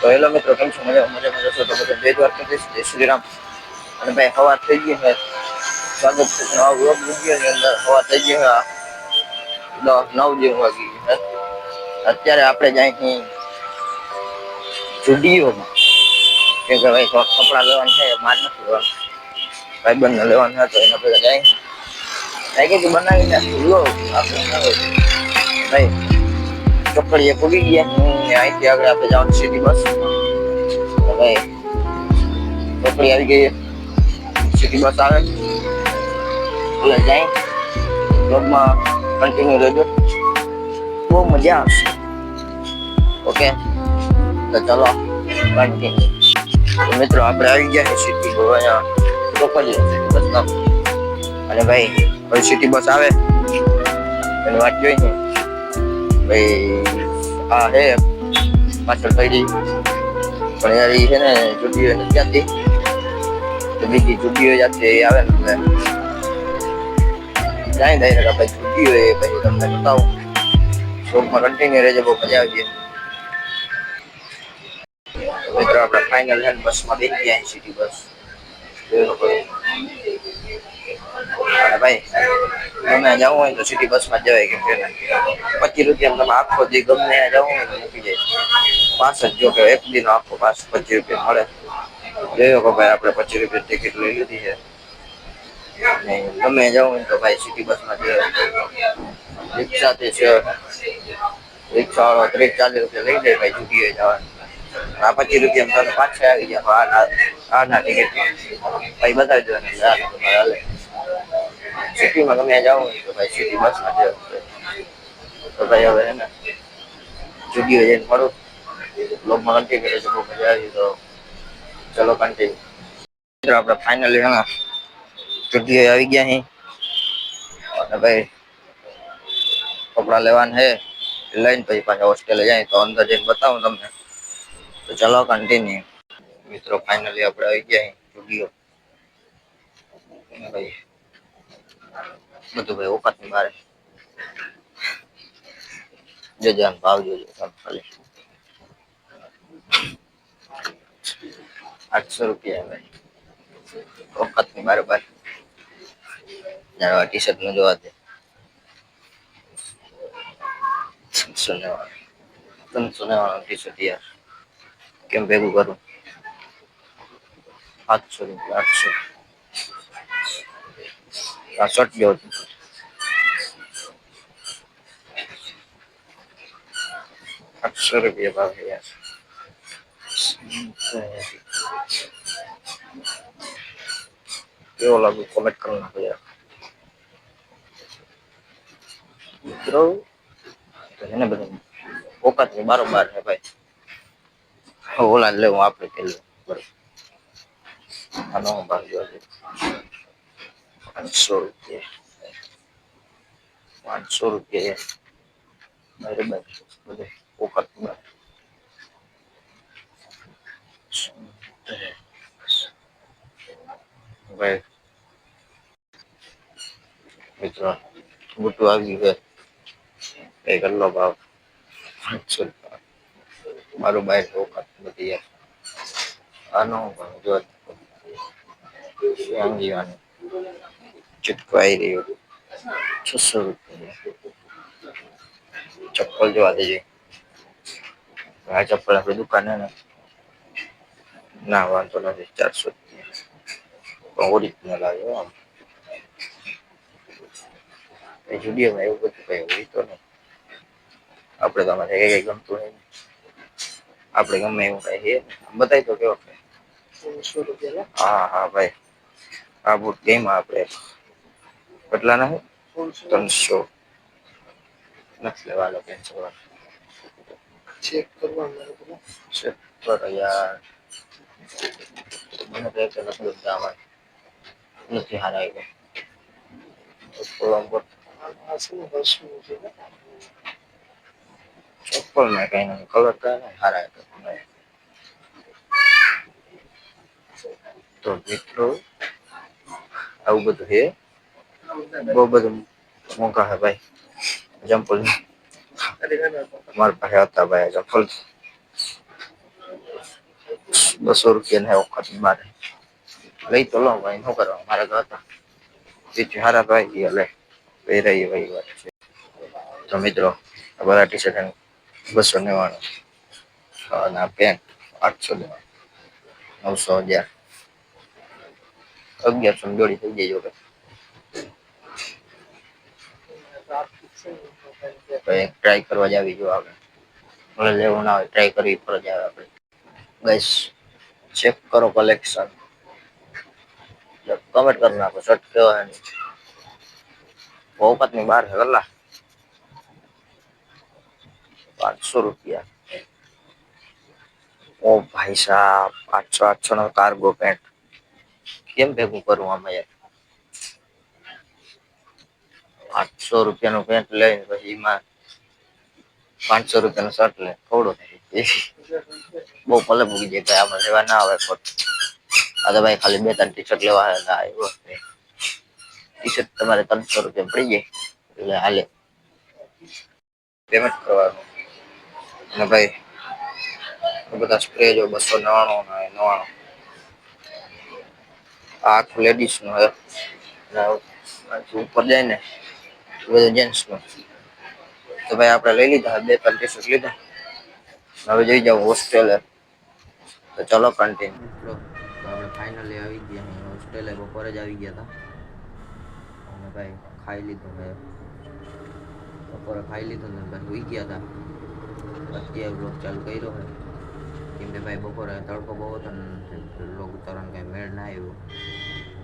તો હેલો મિત્રો, કેમ મજા મજા મજા છો તો બધા જય દ્વારકાધીશ, જય શ્રી રામ અને ભાઈ, હવા થઈ ગઈ છે. સ્વાગત નવા વ્લોગ વિડીયોની અંદર હવા થઈ ગઈ છે. નવ જેવું વાગી છે. અત્યારે આપણે જાય છીએ જુડીઓમાં. કે ભાઈ કપડાં લેવાનું છે, માર નથી લેવાનું. ભાઈ બંને લેવાનું હતો એના બધા જાય કે બનાવીને લો આપણે ભાઈ ચોકડીએ પૂગી ગયા. ને અહીંથી આગળ આપણે જવાનું સિટી બસ ભાઈ ચોકડી આવી ગઈ. સિટી બસ આવે. એટલે જાય. બ્લોગમાં કન્ટિન્યુ રહેજો. બહુ મજા આવશે. ઓકે? તો ચલો કન્ટિન્યુ મિત્રો, આપણે આવી ગયા સિટી અહીંયા ચોકડીએ બસ અને ભાઈ, હવે સિટી બસ આવે. એની વાત જોઈ ને ભાઈ આ હે પાછળ પડી પણ યાર ઈ છે ને જુડીઓ નથી જાતી તો બીજી જુડીઓ જાતે એ આવે ને એટલે જાય જાય ને ભાઈ જુડીઓ એ પછી તમને બતાવું શોપમાં કન્ટિન્યુ રહેજો બહુ મજા આવી મિત્રો આપણે ફાઇનલ ને બસમાં બેસી ગયા સિટી બસ. અને ભાઈ, ગમે જવું હોય તો સિટી બસમાં જવાય, કેમ કે પચીસ રૂપિયા તમે આખો જે ગમે જવું હોય મૂકી જાય. પાસ જ જો કે એક દિન આખો પાસ પચીસ રૂપિયા મળે. જોયો કે ભાઈ, આપણે પચીસ રૂપિયા ટિકિટ લઈ લીધી છે. ગમે જવું હોય તો ભાઈ સિટી બસમાં જવાય. રિક્ષાથી છે રિક્ષા વાળો ત્રીસ ચાલીસ રૂપિયા લઈ જાય ભાઈ જુદીએ જવાનું. આ પચીસ રૂપિયા તમે પાછા આવી ગયા આ ના ટિકિટ ભાઈ, બતાવી દેવાની એટલે તમે સિટીમાં ગમે જાવ તો ભાઈ સિટી બસમાં જવું તો ભાઈ હવે હે ને, જુદીઓ જઈને મળું બ્લોગમાં કન્ટિન્યુ રહેજો બહુ મજા આવી તો ચલો કન્ટિન્યુ મિત્રો, આપણે ફાઇનલી હે ને જુદીઓ આવી ગયા અહીં અને ભાઈ કપડા લેવાના છે એ લઈને પછી પાછા હોસ્ટેલે જાય તો અંદર જઈને બતાવું તમને. તો ચલો કન્ટિન્યુ મિત્રો ફાઇનલી આપણે આવી ગયા જુદીઓ. ભાઈ બધું ભાઈ ઓકાતની બારે જોજો આમ ભાવ જોજો ખાલી. આઠસો રૂપિયા ભાઈ. ઓકાતની બારે બાર ટી શર્ટ જોવા દે. ત્રણસો નેવાનું ત્રણસો ટી શર્ટ યાર. કેમ ભેગું કરું? આઠસો રૂપિયા, આઠસો. આ છે. આઠસો રૂપિયા ભાવ છે યાર કેવો લાગુ કોમેન્ટ કરો નાખો યાર મિત્રો તો એને બધું ઓકાતની બારોબાર છે ભાઈ ઓલા લેવું આપણે લેવું બરોબર આનો ભાવ જોવા પાંચસો રૂપિયા પાંચસો રૂપિયા બરાબર બધે બુટું આવી ગયું એક અલ્લો ભાવ પાંચસો મારું બાઈક ઓકાત બધી યાર આનો ભાવ જો વાંગી ચિટકાઈ રહ્યો છસો રૂપિયા ચપ્પલ જોવા દેજે આ ચપ્પલ આપણી દુકાને ને વાંધો નથી ચારસો પણ ઓરિજિનલ આવ્યો આમ જુડિયોમાં એવું બધું કઈ હોય તો નહીં આપણે તો અમારે કઈ કઈ ગમતું નહીં આપણે ગમે એવું કઈ છે બતાવી તો કેવો કે હા હા ભાઈ આ બુટ ગેમ આપણે કેટલાના છે ત્રણસો નથી લેવા લોકો કેન્સલ ચેક કરવાનું ચેક કરો યાર મને તો એક નથી ગમતા આમાં નથી હારા આવ્યો ચપ્પલ આ છે ને વર્ષનું છે ને ચપ્પલ ને કઈ નહીં કલર કઈ નહીં હારા આવ્યો તો મિત્રો આવું બધું છે બહુ બધું મોંઘા છે ભાઈ જમ્પલ અરે ના ના અમારી પાસે હતા ભાઈ ચપ્પલ બસો રૂપિયા ને વખત મારે. લઈ તો લો ભાઈ, શું કરવા? મારા તો હતા. તેથી હારા ભાઈ ગયા લે. પહેરાઈ ભાઈ વાત છે. તો મિત્રો, આ બધા ટી શર્ટ બસો નેવાણું અને આ પેન્ટ આઠસો લેવાનું નવસો હજાર અગિયારસો જોડી થઈ જાય જોકે તો એક ટ્રાય કરવા જાવી જો આપણે. ભલે લેવું ના હોય ટ્રાય કરવી ફરજ આવે આપણે. ગઈસ ચેક કરો કલેક્શન કમેન્ટ કરી નાખો શર્ટ કેવા હે બહુ ની બાર છે કલા પાંચસો રૂપિયા. ઓ ભાઈ સાહેબ આઠસો આઠસો નો કાર્ગો પેન્ટ કેમ ભેગું કરું આમાં યાર? આઠસો રૂપિયાનું પેન્ટ લઈને પછી એમાં પાંચસો રૂપિયાનું શર્ટ લે થોડું બહુ પલે મૂકી જાય ભાઈ, આમાં લેવા ના આવે ખોટ. આ તો ભાઈ ખાલી બે ત્રણ ટી શર્ટ લેવા આવ્યા ટી શર્ટ તમારે ત્રણસો રૂપિયા પડી જાય, એટલે હાલે. પેમેન્ટ કરવાનું. અને ભાઈ બધા સ્પ્રે જો બસો નવાણું ને નવાણું આ આખું લેડીઝનું હે ઉપર જાય ને બધું જેન્ટ્સનું. તો ભાઈ આપણે લઈ લીધા, બે ત્રણ ટી શર્ટ લીધા. હવે જઈ જાવ હોસ્ટેલે તો ચલો કન્ટિન્યુ મિત્રો, તો આપણે ફાઇનલી આવી ગયા હોસ્ટેલે બપોરે જ આવી ગયા હતા. અને ભાઈ ખાઈ લીધું મેં. બપોરે ખાઈ લીધું ને ભાઈ સુઈ ગયા હતા. અત્યારે બ્લોગ ચાલુ કર્યો હોય કેમ કે ભાઈ બપોરે તડકો બહુ હતો ને બ્લોગ તરણ કાંઈ મેળ ના આવ્યો.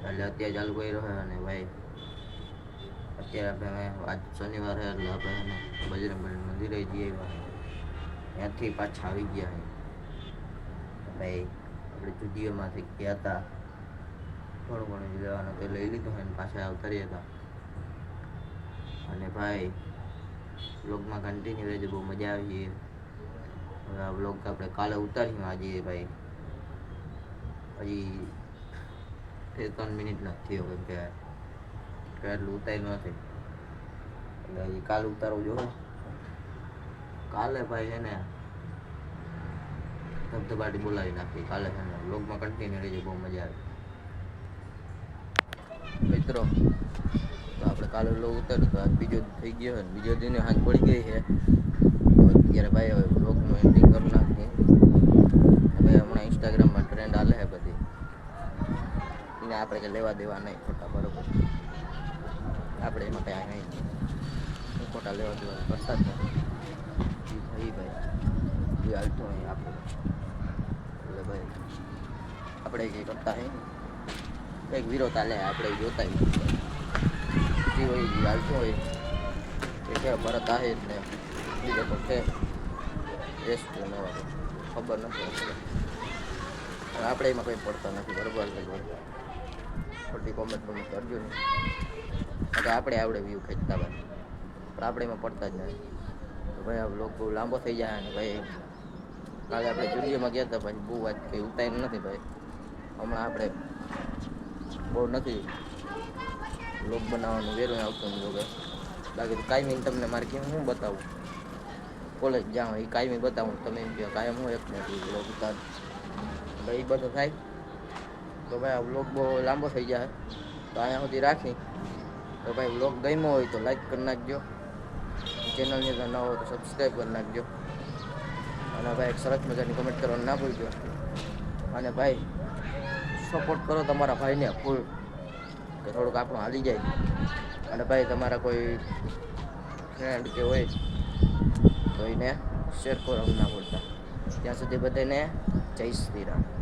એટલે અત્યારે ચાલુ કર્યો હોય અને ભાઈ અત્યારે આપણે આજ શનિવાર છે એટલે આપણે એને બજરંગબલી મંદિરે જઈએ આવ્યા ત્યાંથી પાછા આવી ગયા છે. ભાઈ આપણે જુદીઓમાંથી ગયા હતા. થોડું ઘણું લેવાનું તે લઈ લીધું અને પાછા આવતા રહ્યા હતા. અને ભાઈ બ્લોગમાં કન્ટિન્યુ રહેજો, બહુ મજા આવી છે. હવે આ બ્લોગ આપણે કાલે ઉતારીશું આજે ભાઈ. હજી બે ત્રણ મિનિટ નથી થયો કેમ કે કે એટલું ઉતાર્યું નથી એટલે કાલે ઉતારવું જોઈએ કાલે ભાઈ છે ને ધબધબાટી બોલાવી નાખી. કાલે છે ને બ્લોગમાં કન્ટિન્યુ રહેજો, બહુ મજા આવે. મિત્રો, તો આપણે કાલે બ્લોગ ઉતાર્યું તો બીજો થઈ ગયો ને બીજો દિને હાથ પડી ગઈ છે. અત્યારે ભાઈ હવે બ્લોગનું એન્ડિંગ કરી નાખીએ. હવે હમણાં ઇન્સ્ટાગ્રામમાં ટ્રેન્ડ હાલે છે બધી. એને આપણે કે લેવા દેવા નહીં, ખોટા બરોબર. આપણે આ નહીં. ખોટા લેવા દેવા નથી ઈ ભાઈ એ હાલતો નહીં આપણે. એટલે ભાઈ, આપણે કંઈ કરતા હે કંઈક વિરોધ લે આપણે જોતા જે હોય એ હાલતો હોય. એ કે ભરત આવે એટલે બીજો તો છે. રેસ્ટ ખબર નથી આપણે એમાં કંઈ પડતા નથી, બરોબર ખોટી કોમેન્ટ બમેન્ટ કરજો નહીં તો આપણે આવડે વ્યૂ ખેંચતા ભાઈ પણ આપણે એમાં પડતા જ નથી. તો ભાઈ આ બ્લોગ બહુ લાંબો થઈ જાય અને ભાઈ. કાલે આપણે જુડિયોમાં ગયા હતા ભાઈ, બહુ વાત કંઈ ઉતારી નથી ભાઈ. હમણાં આપણે બહુ નથી બ્લોગ બનાવવાનું વેરું આવતું કે બાકી તો કાયમી તમને મારે કેમ હું બતાવું? કોલેજ જાઉં, એ કાયમી બતાવું, તમે એમ કહો, કાયમ હું એક નથી બ્લોગ ઉતાર. ભાઈ બધું થાય. તો ભાઈ આ વ્લોગ બહુ લાંબો થઈ જાય. તો અહીંયા સુધી રાખી. તો ભાઈ વ્લોગ ગમ્યો હોય તો લાઈક કરી નાખજો. ચેનલની અંદર ન હોય તો સબસ્ક્રાઈબ કરી નાખજો. અને ભાઈ, એક સરસ મજાની કમેન્ટ કરવાનું ના ભૂલજો. અને ભાઈ સપોર્ટ કરો તમારા ભાઈને ફૂલ કે થોડુંક આપણું હાલી જાય. અને ભાઈ, તમારા કોઈ ફ્રેન્ડ કે હોય, તો એને શેર કરો ના ભૂલતા ત્યાં સુધી બધાને જય શ્રી રામ.